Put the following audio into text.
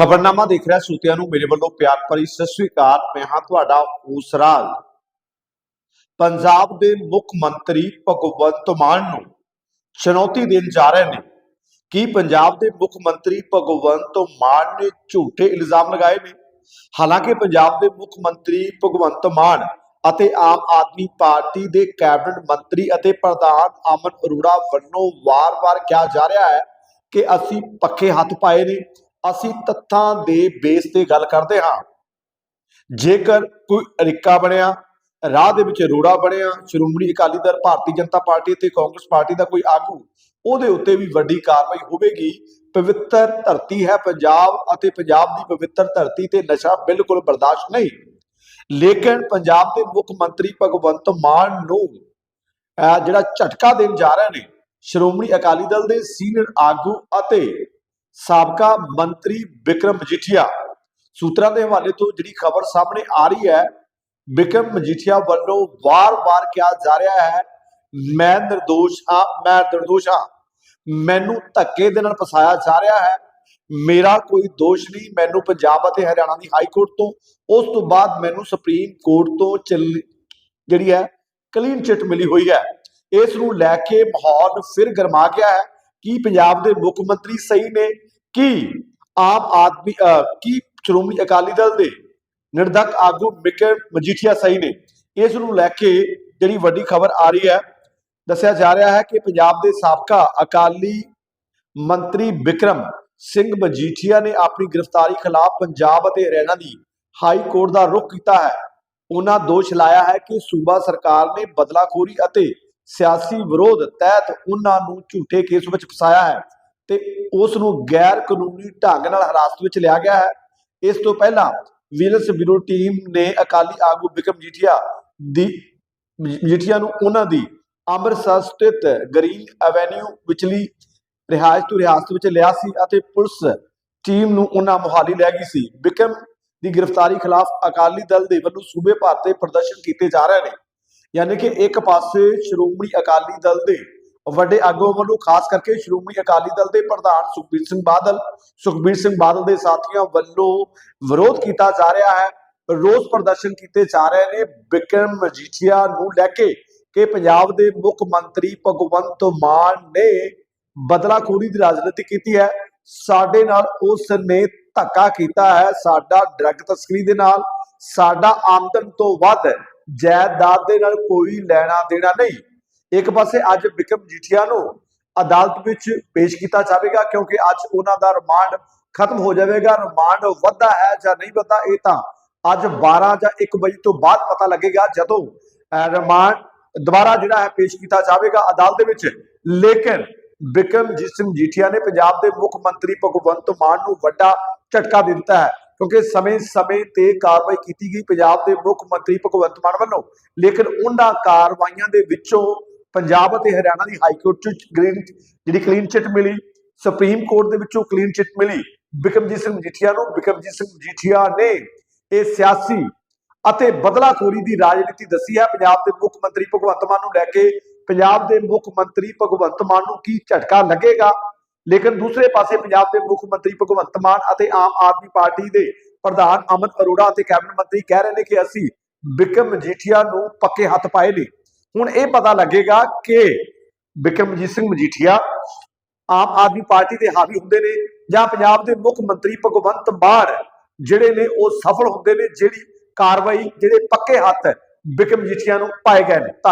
ਖਬਰਨਾਮਾ ਦੇਖ ਰਿਹਾ ਸੂਤਿਆਂ ਨੂੰ ਮੇਰੇ ਵੱਲੋਂ ਪਿਆਰ ਭਰੀ ਸਤਿ ਸ੍ਰੀ ਅਕਾਲ। ਮੈਂ ਹਾਂ ਤੁਹਾਡਾ ਹੂਸਰਾਜ ਪੰਜਾਬ ਦੇ ਮੁੱਖ ਮੰਤਰੀ ਭਗਵੰਤ ਮਾਨ ਨੂੰ ਚੁਣੌਤੀ ਦੇਣ ਜਾ ਰਹੇ ਨੇ। ਕਿ ਪੰਜਾਬ ਦੇ ਮੁੱਖ ਮੰਤਰੀ ਭਗਵੰਤ ਮਾਨ ਨੇ ਝੂਠੇ ਇਲਜ਼ਾਮ ਲਗਾਏ ਨੇ? ਹਾਲਾਂਕਿ ਪੰਜਾਬ ਦੇ ਮੁੱਖ ਮੰਤਰੀ ਭਗਵੰਤ ਮਾਨ ਅਤੇ ਆਮ ਆਦਮੀ ਪਾਰਟੀ ਦੇ ਕੈਬਨਿਟ ਮੰਤਰੀ ਅਤੇ ਪ੍ਰਧਾਨ ਅਮਨ ਅਰੋੜਾ ਵੱਲੋਂ ਵਾਰ-ਵਾਰ ਕਿਹਾ ਜਾ ਰਿਹਾ ਹੈ ਕਿ ਅਸੀਂ ਪੱਕੇ ਹੱਥ ਪਾਏ ਨੇ। ਅਸੀਂ ਤੱਥਾਂ ਦੇ ਬੇਸ ਤੇ ਗੱਲ ਕਰਦੇ ਹਾਂ। ਜੇਕਰ ਕੋਈ ਅਰਿੱਕਾ ਬਣਿਆ, ਰਾਹ ਦੇ ਵਿੱਚ ਰੋੜਾ ਬਣਿਆ, ਸ਼੍ਰੋਮਣੀ ਅਕਾਲੀ ਦਲ, ਭਾਰਤੀ ਜਨਤਾ ਪਾਰਟੀ ਤੇ ਕਾਂਗਰਸ ਪਾਰਟੀ ਦਾ ਕੋਈ ਆਗੂ, ਉਹਦੇ ਉੱਤੇ ਵੀ ਵੱਡੀ ਕਾਰਵਾਈ ਹੋਵੇਗੀ। ਪਵਿੱਤਰ ਧਰਤੀ ਹੈ ਪੰਜਾਬ ਅਤੇ ਪੰਜਾਬ ਦੀ ਪਵਿੱਤਰ ਧਰਤੀ ਤੇ ਨਸ਼ਾ ਬਿਲਕੁਲ ਬਰਦਾਸ਼ਤ ਨਹੀਂ। ਲੇਕਿਨ ਪੰਜਾਬ ਦੇ ਮੁੱਖ ਮੰਤਰੀ ਭਗਵੰਤ ਮਾਨ ਨੂੰ, ਅਹ ਜਿਹੜਾ ਝਟਕਾ ਦੇਣ ਜਾ ਰਹੇ ਨੇ, ਸ਼੍ਰੋਮਣੀ ਅਕਾਲੀ ਦਲ ਦੇ ਸੀਨੀਅਰ ਆਗੂ ਅਤੇ ਸਾਬਕਾ ਮੰਤਰੀ ਵਿਕਰਮ ਮਜੀਠੀਆ। ਸੂਤਰਾਂ ਦੇ ਹਵਾਲੇ ਤੋਂ ਜਿਹੜੀ ਖਬਰ ਸਾਹਮਣੇ ਆ ਰਹੀ ਹੈ ਵਿਕਰਮ ਮਜੀਠੀਆ ਵੱਲੋਂ ਵਾਰ-ਵਾਰ ਕਿਹਾ ਜਾ ਰਿਹਾ ਹੈ, ਮੈਂ ਨਿਰਦੋਸ਼ ਹਾਂ, ਮੈਂ ਨਿਰਦੋਸ਼ ਹਾਂ। ਮੈਨੂੰ ਧੱਕੇ ਦੇ ਨਾਲ ਫਸਾਇਆ ਜਾ ਰਿਹਾ ਹੈ। ਮੇਰਾ ਕੋਈ ਦੋਸ਼ ਨਹੀਂ, ਮੈਨੂੰ ਪੰਜਾਬ ਅਤੇ ਹਰਿਆਣਾ ਦੀ ਹਾਈ ਕੋਰਟ ਤੋਂ, ਉਸ ਤੋਂ ਬਾਅਦ ਮੈਨੂੰ ਸੁਪਰੀਮ ਕੋਰਟ ਤੋਂ ਚੱਲ- ਜਿਹੜੀ ਹੈ, ਕਲੀਨ ਚਿੱਟ ਮਿਲੀ ਹੋਈ ਹੈ। ਇਸ ਨੂੰ ਲੈ ਕੇ ਮਾਹੌਲ ਫਿਰ ਗਰਮਾ ਗਿਆ ਹੈ। ਕੀ ਪੰਜਾਬ ਦੇ ਮੁੱਖ ਮੰਤਰੀ ਸਹੀ ਨੇ? ਕੀ ਆਮ ਆਦਮੀ ਕੀ ਸ਼੍ਰੋਮਣੀ ਅਕਾਲੀ ਦਲ ਦੇ ਨਿਰਦਕ ਆਗੂ ਮਿਕਰ ਮਜੀਠੀਆ ਸਹੀ ਨੇ? ਇਸ ਨੂੰ ਲੈ ਕੇ ਜਿਹੜੀ ਵੱਡੀ ਖਬਰ ਆ ਰਹੀ ਹੈ, ਦੱਸਿਆ ਜਾ ਰਿਹਾ ਹੈ ਕਿ ਪੰਜਾਬ ਦੇ ਸਾਬਕਾ ਅਕਾਲੀ ਮੰਤਰੀ ਵਿਕਰਮ ਸਿੰਘ ਮਜੀਠੀਆ ਨੇ ਆਪਣੀ ਗ੍ਰਿਫਤਾਰੀ ਖਿਲਾਫ ਪੰਜਾਬ ਅਤੇ ਹਰਿਆਣਾ ਦੀ ਹਾਈ ਕੋਰਟ ਦਾ ਰੁਖ ਕੀਤਾ ਹੈ। ਉਹਨਾਂ ਦੋਸ਼ ਲਾਇਆ ਹੈ ਕਿ ਸੂਬਾ ਸਰਕਾਰ ਨੇ ਬਦਲਾਖੋਰੀ ਅਤੇ ਸਿਆਸੀ ਵਿਰੋਧ ਤਹਿਤ ਉਹਨਾਂ ਨੂੰ ਝੂਠੇ ਕੇਸ ਵਿੱਚ ਫਸਾਇਆ ਹੈ ਤੇ ਉਸ ਨੂੰ ਗੈਰ ਕਾਨੂੰਨੀ ਢੰਗ ਨਾਲ ਹਿਰਾਸਤ ਵਿੱਚ ਲਿਆ ਗਿਆ ਹੈ। ਇਸ ਤੋਂ ਪਹਿਲਾਂ ਵਿਜੀਲੈਂਸ ਬਿਊਰੋ ਟੀਮ ਨੇ ਅਕਾਲੀ ਆਗੂ ਵਿਕਰਮ ਜੀਠੀਆ ਦੀ ਜੀਠੀਆ ਨੂੰ ਉਹਨਾਂ ਦੀ ਅੰਮ੍ਰਿਤਸਰ ਸਥਿਤ ਗ੍ਰੀਨ ਐਵੇਨਿਊ ਵਿਚਲੀ ਰਿਹਾਇਸ਼ ਤੋਂ ਰਿਆਸਤ ਵਿੱਚ ਲਿਆ ਸੀ ਅਤੇ ਪੁਲਿਸ ਟੀਮ ਨੂੰ ਉਹਨਾਂ ਮੁਹਾਲੀ ਲੈ ਗਈ ਸੀ। ਵਿਕਰਮ ਦੀ ਗ੍ਰਿਫਤਾਰੀ ਖਿਲਾਫ ਅਕਾਲੀ ਦਲ ਦੇ ਵੱਲੋਂ ਸੂਬੇ ਭਰ ਤੇ ਪ੍ਰਦਰਸ਼ਨ ਕੀਤੇ ਜਾ ਰਹੇ ਨੇ। ਯਾਨੀ ਕਿ ਇੱਕ ਪਾਸੇ ਸ਼੍ਰੋਮਣੀ ਅਕਾਲੀ ਦਲ ਦੇ ਵੱਡੇ ਆਗੂਆਂ ਵੱਲੋਂ, ਖਾਸ ਕਰਕੇ ਸ਼੍ਰੋਮਣੀ ਅਕਾਲੀ ਦਲ ਦੇ ਪ੍ਰਧਾਨ ਸੁਖਬੀਰ ਸਿੰਘ ਬਾਦਲ, ਸੁਖਬੀਰ ਸਿੰਘ ਬਾਦਲ ਦੇ ਸਾਥੀਆਂ ਵੱਲੋਂ ਵਿਰੋਧ ਕੀਤਾ ਜਾ ਰਿਹਾ ਹੈ, ਰੋਸ ਪ੍ਰਦਰਸ਼ਨ ਕੀਤੇ ਜਾ ਰਹੇ ਨੇ। ਬਿਕਰਮ ਮਜੀਠੀਆ ਨੂੰ ਲੈ ਕੇ ਕਿ ਪੰਜਾਬ ਦੇ ਮੁੱਖ ਮੰਤਰੀ ਭਗਵੰਤ ਮਾਨ ਨੇ ਬਦਲਾਖੋਰੀ ਦੀ ਰਾਜਨੀਤੀ ਕੀਤੀ ਹੈ। ਸਾਡੇ ਨਾਲ ਉਸ ਨੇ ਧੱਕਾ ਕੀਤਾ ਹੈ। ਸਾਡਾ ਡਰੱਗ ਤਸਕਰੀ ਦੇ ਨਾਲ, ਸਾਡਾ ਆਮਦਨ ਤੋਂ ਵੱਧ ਜਾਇਦਾਦ ਦੇ ਨਾਲ ਕੋਈ ਲੈਣਾ ਦੇਣਾ ਨਹੀਂ। ਇੱਕ ਪਾਸੇ ਅੱਜ ਵਿਕਰਮ ਜੀਠੀਆ ਨੂੰ ਅਦਾਲਤ ਵਿੱਚ ਪੇਸ਼ ਕੀਤਾ ਜਾਵੇਗਾ ਕਿਉਂਕਿ ਅੱਜ ਉਹਨਾਂ ਦਾ ਰਿਮਾਂਡ ਖਤਮ ਹੋ ਜਾਵੇਗਾ। ਰਿਮਾਂਡ ਵੱਧਾ ਹੈ ਜਾਂ ਨਹੀਂ ਵੱਧਾ ਇਹ ਤਾਂ ਅੱਜ 12 ਜਾਂ 1 ਵਜੇ ਤੋਂ ਬਾਅਦ ਪਤਾ ਲੱਗੇਗਾ ਜਦੋਂ ਅਹ, ਰਿਮਾਂਡ ਦੁਬਾਰਾ ਜਿਹੜਾ ਹੈ ਪੇਸ਼ ਕੀਤਾ ਜਾਵੇਗਾ ਅਦਾਲਤ ਦੇ ਵਿੱਚ। ਲੇਕਿਨ ਵਿਕਰਮਜੀਤ ਸਿੰਘ ਜੀਠੀਆ ਨੇ ਪੰਜਾਬ ਦੇ ਮੁੱਖ ਮੰਤਰੀ ਭਗਵੰਤ ਮਾਨ ਨੂੰ ਵੱਡਾ ਝਟਕਾ ਦੇ ਦਿੱਤਾ ਹੈ ਕਿਉਂਕਿ ਸਮੇਂ-ਸਮੇਂ ਤੇ ਕਾਰਵਾਈ ਕੀਤੀ ਗਈ। ਪੰਜਾਬ ਦੇ ਮੁੱਖ ਮੰਤਰੀ ਭਗਵੰਤ ਮਾਨ ਵੱਲੋਂ ਲੇਕਿਨ ਉਹਨਾਂ ਕਾਰਵਾਈਆਂ ਦੇ ਵਿੱਚੋਂ ਪੰਜਾਬ ਅਤੇ ਹਰਿਆਣਾ ਦੀ ਹਾਈ ਕੋਰਟ ਚ ਗ੍ਰੀਨ ਜਿਹੜੀ ਕਲੀਨ ਚਿੱਟ ਮਿਲੀ, ਸੁਪਰੀਮ ਕੋਰਟ ਦੇ ਵਿੱਚੋਂ ਕਲੀਨ ਚਿੱਟ ਮਿਲੀ। ਵਿਕਰਮਜੀਤ ਸਿੰਘ ਮਜੀਠੀਆ ਨੂੰ ਵਿਕਰਮਜੀਤ ਸਿੰਘ ਮਜੀਠੀਆ ਨੇ ਇਹ ਸਿਆਸੀ ਅਤੇ ਬਦਲਾਖੋਰੀ ਦੀ ਰਾਜਨੀਤੀ ਦੱਸੀ ਹੈ। ਪੰਜਾਬ ਦੇ ਮੁੱਖ ਮੰਤਰੀ ਭਗਵੰਤ ਮਾਨ ਨੂੰ ਲੈ ਕੇ ਪੰਜਾਬ ਦੇ ਮੁੱਖ ਮੰਤਰੀ ਭਗਵੰਤ ਮਾਨ ਨੂੰ ਕੀ ਝਟਕਾ ਲੱਗੇਗਾ? ਲੇਕਿਨ ਦੂਸਰੇ ਪਾਸੇ ਪੰਜਾਬ ਦੇ ਮੁੱਖ ਮੰਤਰੀ ਭਗਵੰਤ ਮਾਨ ਅਤੇ ਆਮ ਆਦਮੀ ਪਾਰਟੀ ਦੇ ਪ੍ਰਧਾਨ ਅਮਨ ਅਰੋੜਾ ਅਤੇ ਕੈਬਨਿਟ ਮੰਤਰੀ ਕਹਿ ਰਹੇ ਨੇ ਕਿ ਅਸੀਂ ਵਿਕਰਮ ਮਜੀਠੀਆ ਨੂੰ ਪੱਕੇ ਹੱਥ ਪਾਏ ਨੇ। ਹੁਣ ਇਹ ਪਤਾ ਲੱਗੇਗਾ ਕਿ ਵਿਕਰਮਜੀਤ ਸਿੰਘ ਮਜੀਠੀਆ ਆਮ ਆਦਮੀ ਪਾਰਟੀ ਦੇ ਹਾਵੀ ਹੁੰਦੇ ਨੇ ਜਾਂ ਪੰਜਾਬ ਦੇ ਮੁੱਖ ਮੰਤਰੀ ਭਗਵੰਤ ਮਾਨ ਜਿਹੜੇ ਨੇ ਉਹ ਸਫਲ ਹੁੰਦੇ ਨੇ, ਜਿਹੜੀ ਕਾਰਵਾਈ, ਜਿਹੜੇ ਪੱਕੇ ਹੱਥ ਵਿਕਰਮ ਮਜੀਠੀਆ ਨੂੰ ਪਾਏ ਗਏ ਨੇ। ਧੰਨਵਾਦ।